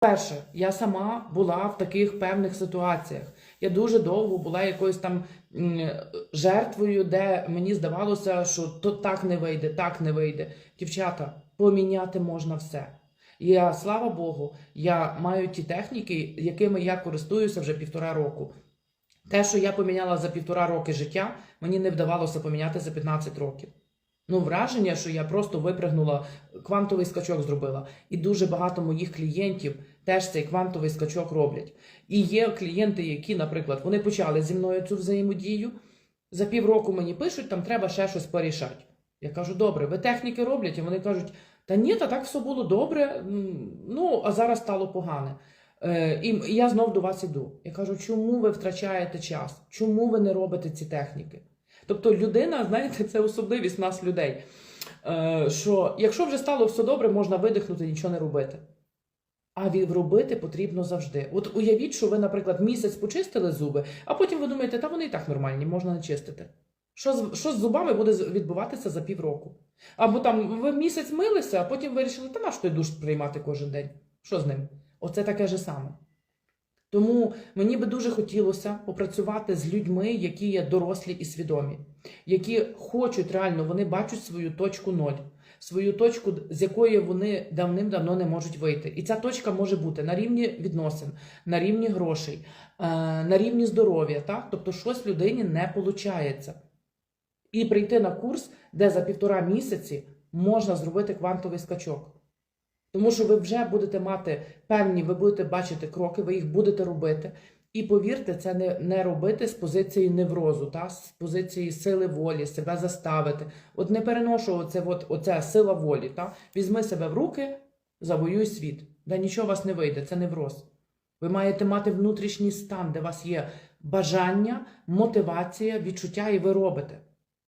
Перше, я сама була в таких певних ситуаціях. Я дуже довго була якоюсь там жертвою, де мені здавалося, що то так не вийде, так не вийде. Дівчата, поміняти можна все. Я, слава Богу, я маю ті техніки, якими я користуюся вже півтора року. Те, що я поміняла за півтора роки життя, мені не вдавалося поміняти за 15 років. Ну, враження, що я просто випригнула, квантовий скачок зробила. І дуже багато моїх клієнтів теж цей квантовий скачок роблять. І є клієнти, які, наприклад, вони почали зі мною цю взаємодію. За півроку мені пишуть, там треба ще щось порішати. Я кажу, добре, ви техніки роблять, і вони кажуть, та ні, та так все було добре, ну а зараз стало погане. Е, і я знов до вас іду. Я кажу, чому ви втрачаєте час? Чому ви не робите ці техніки? Тобто людина, знаєте, це особливість нас людей. Е, що якщо вже стало все добре, можна видихнути, нічого не робити. А робити потрібно завжди. От уявіть, що ви, наприклад, місяць почистили зуби, а потім ви думаєте, та вони і так нормальні, можна не чистити. Що з, що з зубами буде відбуватися за півроку? Або там ви місяць милися, а потім вирішили, та на що душ приймати кожен день? Що з ним? Оце таке же саме. Тому мені би дуже хотілося попрацювати з людьми, які є дорослі і свідомі, які хочуть реально, вони бачать свою точку ноль, свою точку, з якої вони давним-давно не можуть вийти. І ця точка може бути на рівні відносин, на рівні грошей, е, на рівні здоров'я. Так? Тобто щось людині не виходить. І прийти на курс, де за півтора місяці можна зробити квантовий скачок. Тому що ви вже будете мати певні, ви будете бачити кроки, ви їх будете робити. І повірте, це не, не робити з позиції неврозу, та, з позиції сили волі, себе заставити. От не переношу оце, от, оце сила волі. Та. Візьми себе в руки, завоюй світ. Да нічого у вас не вийде, це невроз. Ви маєте мати внутрішній стан, де у вас є бажання, мотивація, відчуття, і ви робите.